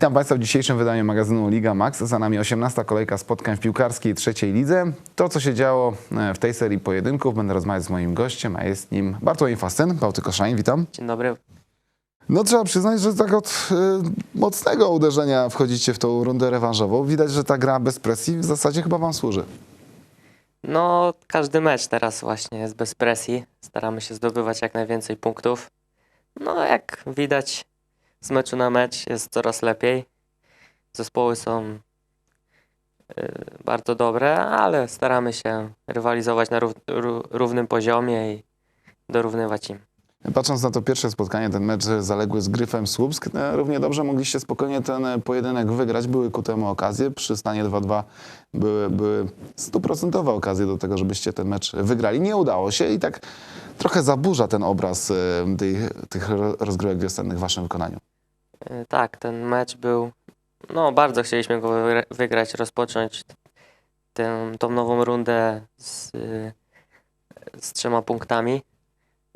Witam Państwa w dzisiejszym wydaniu magazynu Liga Max. Za nami 18. kolejka spotkań w piłkarskiej trzeciej lidze. To, co się działo e, w tej serii pojedynków, będę rozmawiać z moim gościem, a jest nim Bartłomiej Fascyn, Bałtyk Koszain, witam. Dzień dobry. No trzeba przyznać, że tak od e, mocnego uderzenia wchodzicie w tą rundę rewanżową. Widać, że ta gra bez presji w zasadzie chyba Wam służy. No, każdy mecz teraz właśnie jest bez presji. Staramy się zdobywać jak najwięcej punktów. No, jak widać z meczu na mecz jest coraz lepiej. Zespoły są y, bardzo dobre, ale staramy się rywalizować na rów, ró- równym poziomie i dorównywać im. Patrząc na to pierwsze spotkanie, ten mecz zaległy z Gryfem Słupsk, e, równie dobrze mogliście spokojnie ten pojedynek wygrać. Były ku temu okazje. Przy stanie 2-2 były, były stuprocentowe okazje do tego, żebyście ten mecz wygrali. Nie udało się i tak trochę zaburza ten obraz tej, tych ro- rozgrywek wiosennych w waszym wykonaniu. Y, Tak, ten mecz był. No, bardzo chcieliśmy go wygra- wygrać, rozpocząć tę, tą nową rundę z, z trzema punktami.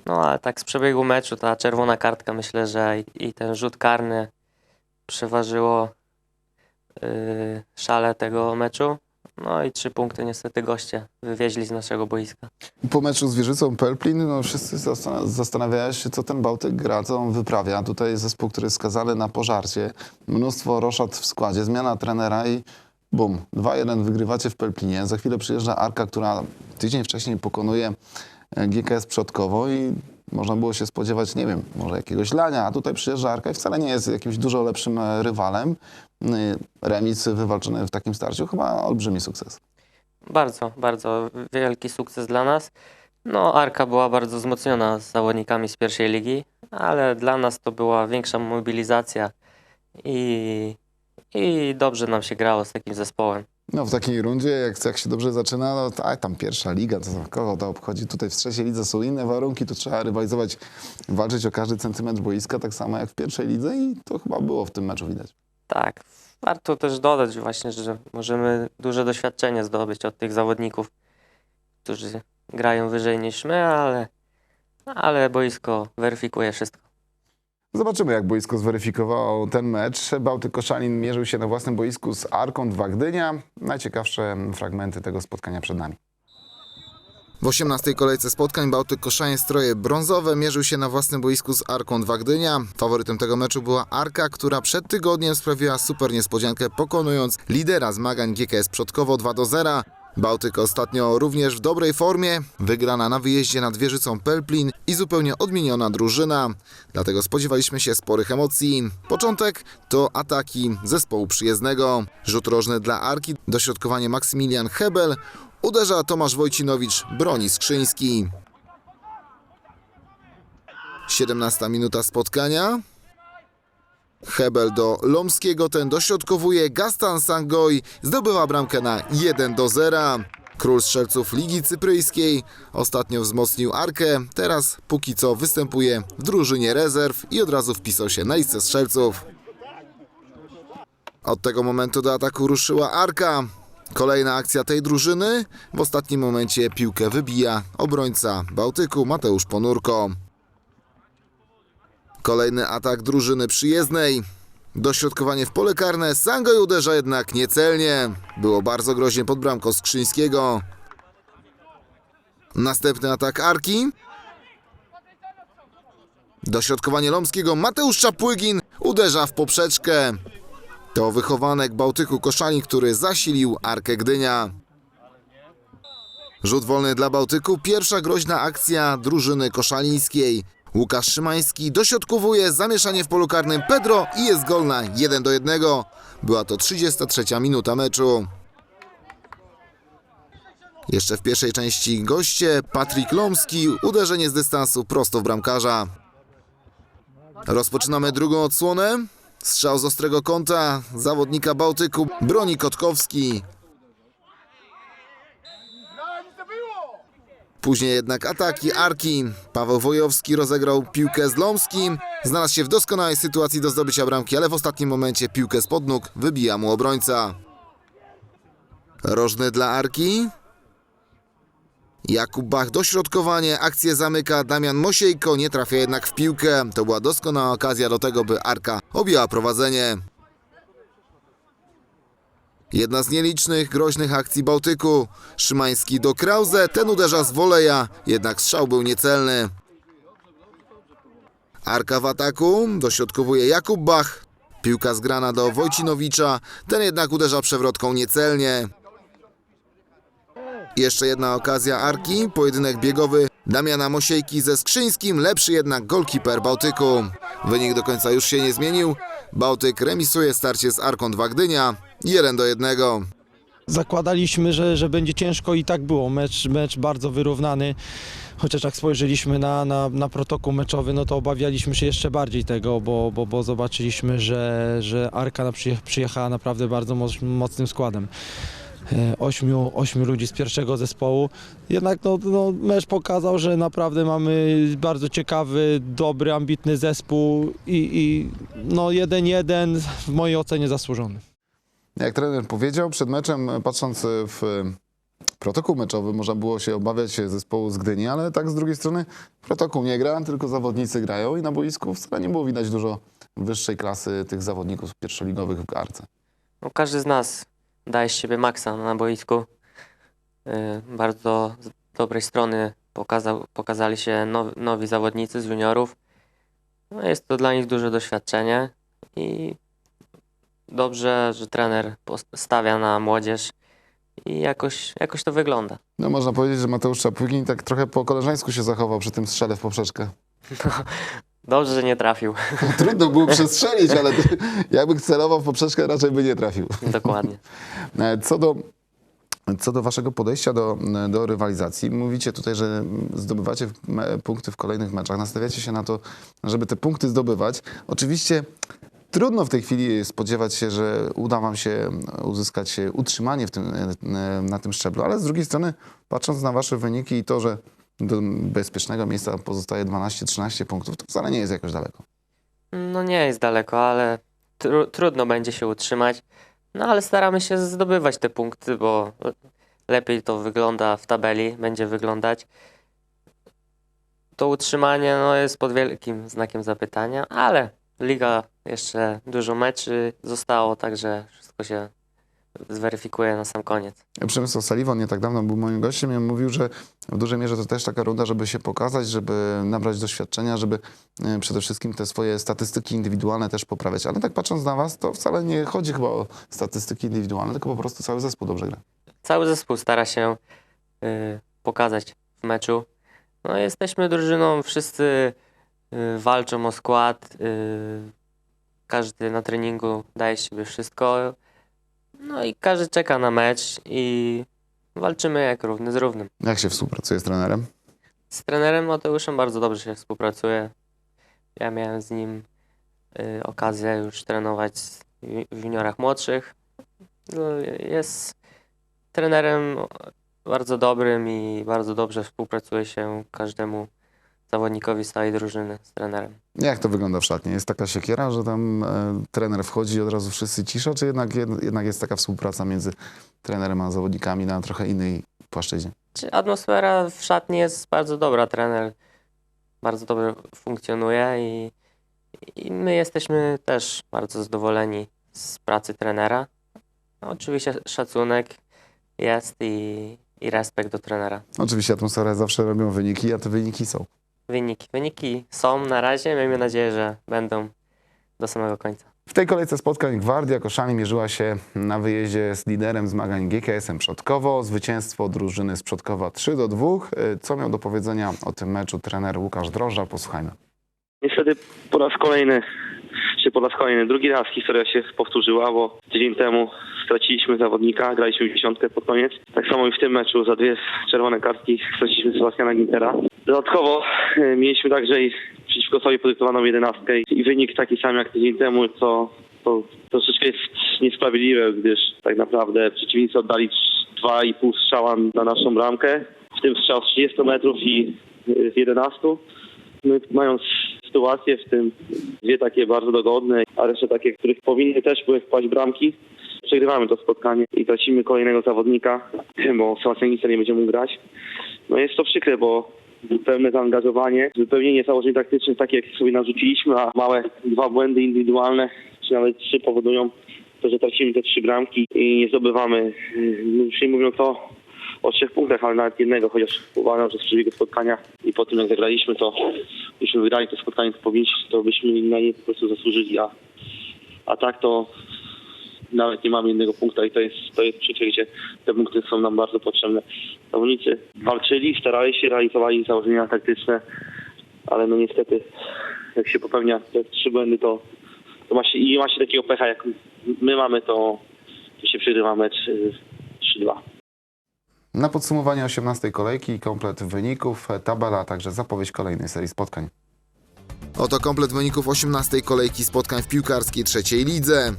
No, ale tak z przebiegu meczu ta czerwona kartka myślę, że i, i ten rzut karny przeważyło y, szale tego meczu. No i trzy punkty niestety goście wywieźli z naszego boiska. Po meczu z Wieżycą Pelplin no wszyscy zastan- zastanawiają się, co ten Bałtyk gra, co on wyprawia. Tutaj zespół, który jest skazany na pożarcie. Mnóstwo roszad w składzie, zmiana trenera i bum, 2-1 wygrywacie w Pelplinie. Za chwilę przyjeżdża Arka, która tydzień wcześniej pokonuje e, GKS Przodkowo i można było się spodziewać, nie wiem, może jakiegoś lania, a tutaj przyjeżdża Arka i wcale nie jest jakimś dużo lepszym e, rywalem. Y, Remis wywalczony w takim starciu, chyba olbrzymi sukces. Bardzo, bardzo wielki sukces dla nas. No, Arka była bardzo wzmocniona z zawodnikami z pierwszej ligi, ale dla nas to była większa mobilizacja i, i dobrze nam się grało z takim zespołem. No w takiej rundzie, jak, jak się dobrze zaczyna, no to, a, tam pierwsza liga, to kogo to obchodzi? Tutaj w trzeciej lidze są inne warunki, tu trzeba rywalizować, walczyć o każdy centymetr boiska, tak samo jak w pierwszej lidze i to chyba było w tym meczu widać. Tak, warto też dodać właśnie, że możemy duże doświadczenie zdobyć od tych zawodników, którzy grają wyżej niż my, ale, ale boisko weryfikuje wszystko. Zobaczymy, jak boisko zweryfikowało ten mecz. Bałtyk Koszalin mierzył się na własnym boisku z Arką 2 Gdynia. Najciekawsze fragmenty tego spotkania przed nami. W 18. kolejce spotkań Bałtyk Koszalin stroje brązowe mierzył się na własnym boisku z Arką 2 Gdynia. Faworytem tego meczu była Arka, która przed tygodniem sprawiła super niespodziankę pokonując lidera zmagań GKS Przodkowo 2 do 0. Bałtyk ostatnio również w dobrej formie, wygrana na wyjeździe nad Wieżycą Pelplin i zupełnie odmieniona drużyna. Dlatego spodziewaliśmy się sporych emocji. Początek to ataki zespołu przyjezdnego. Rzut rożny dla Arki, dośrodkowanie Maksymilian Hebel, uderza Tomasz Wojcinowicz, broni Skrzyński. 17 minuta spotkania. Hebel do Lomskiego, ten dośrodkowuje, Gastan Sangoj zdobywa bramkę na 1 do 0. Król strzelców Ligi Cypryjskiej ostatnio wzmocnił Arkę, teraz póki co występuje w drużynie rezerw i od razu wpisał się na listę strzelców. Od tego momentu do ataku ruszyła Arka. Kolejna akcja tej drużyny. W ostatnim momencie piłkę wybija obrońca Bałtyku Mateusz Ponurko. Kolejny atak drużyny przyjezdnej. Dośrodkowanie w pole karne. Sangoj uderza jednak niecelnie. Było bardzo groźnie pod bramką Skrzyńskiego. Następny atak Arki. Dośrodkowanie Lomskiego. Mateusz Czapłygin uderza w poprzeczkę. To wychowanek Bałtyku Koszalin, który zasilił Arkę Gdynia. Rzut wolny dla Bałtyku. Pierwsza groźna akcja drużyny koszalińskiej. Łukasz Szymański dośrodkowuje zamieszanie w polu karnym Pedro i jest gol na 1 do 1. Była to 33 minuta meczu. Jeszcze w pierwszej części goście Patryk Lomski, uderzenie z dystansu prosto w bramkarza. Rozpoczynamy drugą odsłonę. Strzał z ostrego kąta zawodnika Bałtyku broni Kotkowski. Później jednak ataki Arki. Paweł Wojowski rozegrał piłkę z Lomskim. Znalazł się w doskonałej sytuacji do zdobycia bramki, ale w ostatnim momencie piłkę spod nóg wybija mu obrońca. Rożny dla Arki. Jakub Bach dośrodkowanie, akcję zamyka Damian Mosiejko, nie trafia jednak w piłkę. To była doskonała okazja do tego, by Arka objęła prowadzenie. Jedna z nielicznych groźnych akcji Bałtyku. Szymański do Krause, ten uderza z woleja, jednak strzał był niecelny. Arka w ataku, dośrodkowuje Jakub Bach. Piłka zgrana do Wojcinowicza, ten jednak uderza przewrotką niecelnie. Jeszcze jedna okazja Arki, pojedynek biegowy Damiana Mosiejki ze Skrzyńskim, lepszy jednak golkiper Bałtyku. Wynik do końca już się nie zmienił. Bałtyk remisuje starcie z Arką 2 Gdynia 1 do 1. Zakładaliśmy, że, że będzie ciężko i tak było. Mecz, mecz bardzo wyrównany. Chociaż jak spojrzeliśmy na, na, na protokół meczowy, no to obawialiśmy się jeszcze bardziej tego, bo, bo, bo zobaczyliśmy, że, że Arka przyjechała naprawdę bardzo moc, mocnym składem. E, Ośmiu, ośmiu ludzi z pierwszego zespołu. Jednak no, no, mecz pokazał, że naprawdę mamy bardzo ciekawy, dobry, ambitny zespół i, i no 1-1 w mojej ocenie zasłużony. Jak trener powiedział przed meczem, patrząc w protokół meczowy, można było się obawiać zespołu z Gdyni, ale tak z drugiej strony protokół nie gra, tylko zawodnicy grają i na boisku wcale nie było widać dużo wyższej klasy tych zawodników pierwszoligowych w Arce. No, każdy z nas daje z siebie maksa na boisku. Y, Bardzo z dobrej strony pokazał, pokazali się nowi, nowi zawodnicy z juniorów. No, jest to dla nich duże doświadczenie i dobrze, że trener stawia na młodzież i jakoś, jakoś to wygląda. No można powiedzieć, że Mateusz Czapłykin tak trochę po koleżeńsku się zachował przy tym strzale w poprzeczkę. Dobrze, że nie trafił. Trudno było przestrzelić, ale jakby celował w poprzeczkę, raczej by nie trafił. Dokładnie. E, Co do, co do waszego podejścia do, do rywalizacji, mówicie tutaj, że zdobywacie punkty w kolejnych meczach, nastawiacie się na to, żeby te punkty zdobywać. Oczywiście trudno w tej chwili spodziewać się, że uda wam się uzyskać utrzymanie w tym, e, na tym szczeblu, ale z drugiej strony, patrząc na wasze wyniki i to, że do bezpiecznego miejsca pozostaje 12-13 punktów, to wcale nie jest jakoś daleko. No nie jest daleko, ale tru, trudno będzie się utrzymać. No ale staramy się zdobywać te punkty, bo lepiej to wygląda w tabeli, będzie wyglądać. To utrzymanie no, jest pod wielkim znakiem zapytania, ale liga jeszcze dużo meczy zostało, także wszystko się zweryfikuje na sam koniec. Przemysław Saliwan nie tak dawno był moim gościem i on mówił, że w dużej mierze to też taka runda, żeby się pokazać, żeby nabrać doświadczenia, żeby e, przede wszystkim te swoje statystyki indywidualne też poprawiać. Ale tak patrząc na was, to wcale nie chodzi chyba o statystyki indywidualne, tylko po prostu cały zespół dobrze gra. Cały zespół stara się y, pokazać w meczu. No, jesteśmy drużyną, wszyscy y, walczą o skład. Y, każdy na treningu daje z siebie wszystko. No i każdy czeka na mecz i walczymy jak równy z równym. Jak się współpracuje z trenerem? Z trenerem Mateuszem bardzo dobrze się współpracuje. Ja miałem z nim y, okazję już trenować w juniorach młodszych. No, jest trenerem bardzo dobrym i bardzo dobrze współpracuje się każdemu zawodnikowi z całej drużyny z trenerem. Jak to wygląda w szatni? Jest taka siekiera, że tam e, trener wchodzi i od razu wszyscy cisza, czy jednak, jed- jednak jest taka współpraca między trenerem a zawodnikami na trochę innej płaszczyźnie? Czy Atmosfera w szatni jest bardzo dobra. Trener bardzo dobrze funkcjonuje i, i my jesteśmy też bardzo zadowoleni z pracy trenera. No, oczywiście szacunek jest i, i respekt do trenera. Oczywiście atmosfera zawsze robią wyniki, a te wyniki są. Wyniki. Wyniki są na razie. Miejmy nadzieję, że będą do samego końca. W tej kolejce spotkań Gwardia Koszalin mierzyła się na wyjeździe z liderem zmagań GKS-em Przodkowo. Zwycięstwo drużyny z Przodkowa 3 do 2. E, Co miał do powiedzenia o tym meczu trener Łukasz Drożdża? Posłuchajmy. Niestety po raz kolejny, czy po raz kolejny, drugi raz historia się powtórzyła, bo tydzień temu straciliśmy zawodnika, graliśmy dziesiątkę pod koniec. Tak samo i w tym meczu za dwie czerwone kartki straciliśmy Sebastiana Gintera. Dodatkowo e, mieliśmy także i przeciwko sobie podyktowaną jedenastkę i wynik taki sam jak tydzień temu, co to troszeczkę jest niesprawiedliwe, gdyż tak naprawdę przeciwnicy oddali 2,5 strzała na naszą bramkę, w tym strzał z 30 metrów i e, z 11 my mając sytuacje, w tym dwie takie bardzo dogodne, a resztę takie, których powinny też były wpaść bramki, przegrywamy to spotkanie i tracimy kolejnego zawodnika, bo Sebastian Gisler nie będzie mógł grać. No jest to przykre, bo pełne zaangażowanie, wypełnienie założeń taktycznych takie, jak sobie narzuciliśmy, a małe dwa błędy indywidualne, czy nawet trzy powodują to, że tracimy te trzy bramki i nie zdobywamy, już nie mówiąc o, o trzech punktach, ale nawet jednego, chociaż uważam, że z przebiegu spotkania i po tym jak zagraliśmy, to byśmy wygrali to spotkanie, to powinniśmy, to byśmy na nie po prostu zasłużyli, a, a tak to nawet nie mamy jednego punkta i to jest, to jest przykład, gdzie te punkty są nam bardzo potrzebne. Zawodnicy walczyli, starali się, realizowali założenia taktyczne, ale no niestety jak się popełnia te trzy błędy, to, to ma się, i ma się takiego pecha jak my mamy, to, to się przegrywa mecz y, 3-2. Na podsumowanie 18 kolejki, komplet wyników, tabela, a także zapowiedź kolejnej serii spotkań. Oto komplet wyników 18 kolejki spotkań w piłkarskiej trzeciej lidze.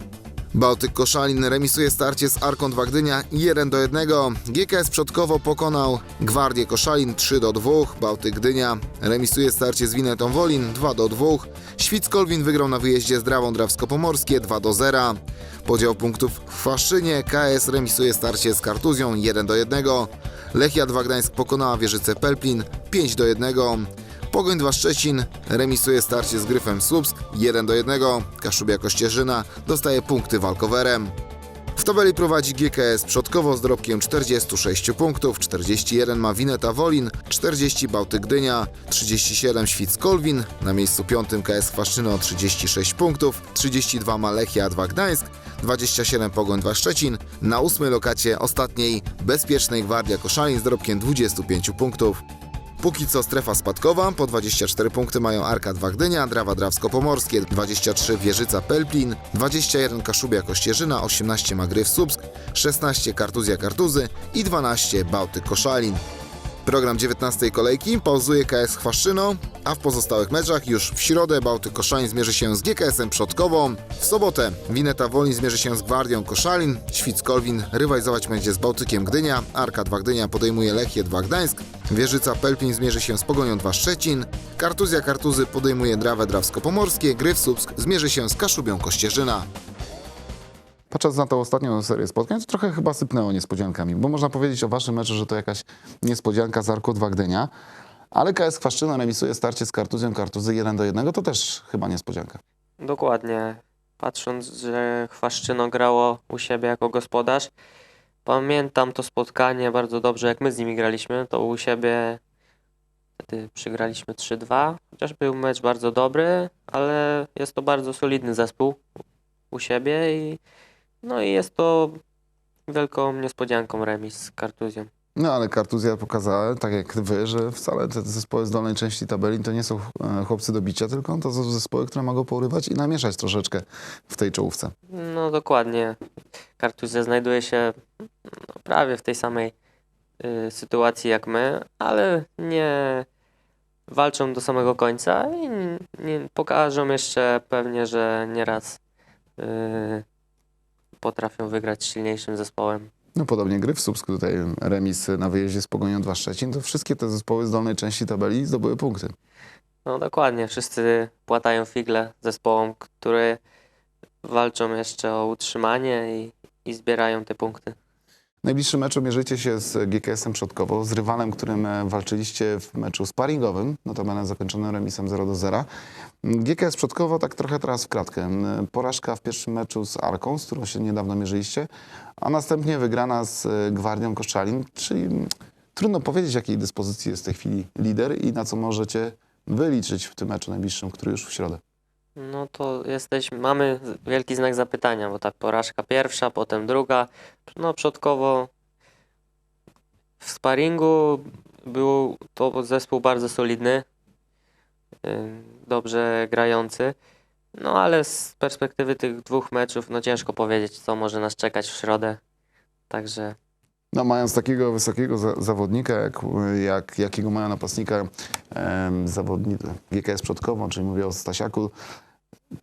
Bałtyk Koszalin remisuje starcie z Arkon 2 Gdynia 1 do 1. GKS Przodkowo pokonał Gwardię Koszalin 3 do 2. Bałtyk Gdynia remisuje starcie z Winetą Wolin 2 do 2. Świc Kolwin wygrał na wyjeździe z Drawą Drawsko-Pomorskie 2 do 0. Podział punktów w Chwaszczynie. KS remisuje starcie z Kartuzją 1 do 1. Lechia 2 Gdańsk pokonała Wieżycę Pelplin 5 do 1. Pogoń 2 Szczecin remisuje starcie z Gryfem Słupsk 1 do 1. Kaszubia Kościerzyna dostaje punkty walkowerem. W tabeli prowadzi GKS Przodkowo z dorobkiem 46 punktów, 41 ma Wineta Wolin, 40 Bałtyk Gdynia, 37 Świc Kolwin, na miejscu piątym KS Chwaszczyno 36 punktów, 32 ma Lechia 2 Gdańsk, 27 Pogoń 2 Szczecin, na ósmej lokacie ostatniej Bezpiecznej Gwardia Koszalin z dorobkiem 25 punktów. Póki co strefa spadkowa, po 24 punkty mają Arka 2 Gdynia, Drawa Drawsko-Pomorskie, 23 Wieżyca Pelplin, 21 Kaszubia Kościerzyna, 18 ma Gryf Słupsk, 16 Kartuzja Kartuzy i 12 Bałtyk Koszalin. Program 19 kolejki pauzuje KS Chwaszczyno, a w pozostałych meczach już w środę Bałtyk Koszalin zmierzy się z GKS-em Przodkową. W sobotę Wineta Wolin zmierzy się z Gwardią Koszalin, Świc Kolwin rywalizować będzie z Bałtykiem Gdynia, Arka 2 Gdynia podejmuje Lechię 2 Gdańsk, Wieżyca Pelpin zmierzy się z Pogonią 2 Szczecin, Kartuzja Kartuzy podejmuje Drawę Drawsko-Pomorskie, Gryf Słupsk zmierzy się z Kaszubią Kościerzyna. Patrząc na tą ostatnią serię spotkań, to trochę chyba sypnęło niespodziankami, bo można powiedzieć o waszym meczu, że to jakaś niespodzianka z Arku 2 Gdynia, ale KS Chwaszczyna remisuje starcie z Kartuzją Kartuzy 1 do 1, to też chyba niespodzianka. Dokładnie. Patrząc, że Chwaszczyno grało u siebie jako gospodarz, pamiętam to spotkanie bardzo dobrze, jak my z nimi graliśmy, to u siebie wtedy przegraliśmy 3-2, chociaż był mecz bardzo dobry, ale jest to bardzo solidny zespół u siebie i no i jest to wielką niespodzianką remis z Kartuzją. No ale Kartuzja pokazała, tak jak wy, że wcale te zespoły z dolnej części tabeli to nie są e, chłopcy do bicia, tylko to są zespoły, które mogą porywać i namieszać troszeczkę w tej czołówce. No dokładnie. Kartuzja znajduje się no, prawie w tej samej y, sytuacji jak my, ale nie walczą do samego końca i nie, nie pokażą jeszcze pewnie, że nieraz y, potrafią wygrać z silniejszym zespołem. No podobnie gry w Słupsku, tutaj remis na wyjeździe z Pogonią 2 Szczecin, to wszystkie te zespoły z dolnej części tabeli zdobyły punkty. No dokładnie, wszyscy płatają figle zespołom, które walczą jeszcze o utrzymanie i, i zbierają te punkty. Najbliższym meczu mierzycie się z GKS-em Przodkowo, z rywalem, którym e, walczyliście w meczu sparingowym, notabene zakończonym remisem 0 do 0. GKS Przodkowo tak trochę teraz w kratkę. Porażka w pierwszym meczu z Arką, z którą się niedawno mierzyliście, a następnie wygrana z e, Gwardią Koszalin, czyli trudno powiedzieć, jakiej dyspozycji jest w tej chwili lider i na co możecie wyliczyć w tym meczu najbliższym, który już w środę. No to jesteśmy, mamy wielki znak zapytania, bo ta porażka pierwsza, potem druga. No przodkowo w sparingu był to zespół bardzo solidny, dobrze grający. No ale z perspektywy tych dwóch meczów, no ciężko powiedzieć, co może nas czekać w środę. Także No, mając takiego wysokiego za zawodnika, jak, jak, jakiego mają napastnika em, zawodnik GKS Przodkowo, czyli mówię o Stasiaku,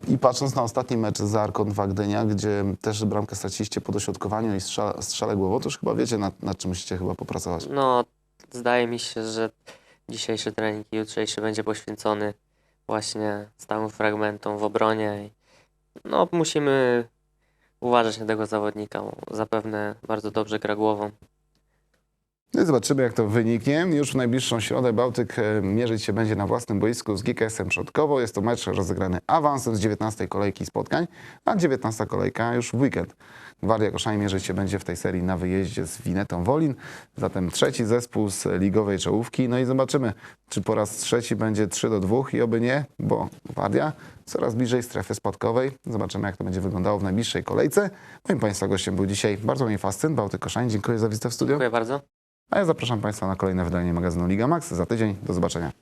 i patrząc na ostatni mecz z Arkon 2 Gdynia, gdzie też bramkę straciliście po dośrodkowaniu i strzale, strzale głową, to już chyba wiecie, nad, nad czym musicie chyba popracować. no zdaje mi się, że dzisiejszy trening i jutrzejszy będzie poświęcony właśnie stałym fragmentom w obronie. No musimy uważać na tego zawodnika, zapewne bardzo dobrze gra głową. No zobaczymy, jak to wyniknie. Już w najbliższą środę Bałtyk e, mierzyć się będzie na własnym boisku z GKS-em Przodkowo. Jest to mecz rozegrany awansem z 19 kolejki spotkań, a 19 kolejka już w weekend. Gwardia Koszalin mierzyć się będzie w tej serii na wyjeździe z Winetą Wolin. Zatem trzeci zespół z ligowej czołówki. No i zobaczymy, czy po raz trzeci będzie 3 do 2 i oby nie, bo Gwardia coraz bliżej strefy spadkowej. Zobaczymy, jak to będzie wyglądało w najbliższej kolejce. Moim Państwa gościem był dzisiaj bardzo mi fascyn, Bałtyk Koszalin. Dziękuję za wizytę w studiu. Dziękuję bardzo. A ja zapraszam Państwa na kolejne wydanie magazynu Liga Max za tydzień. Do zobaczenia.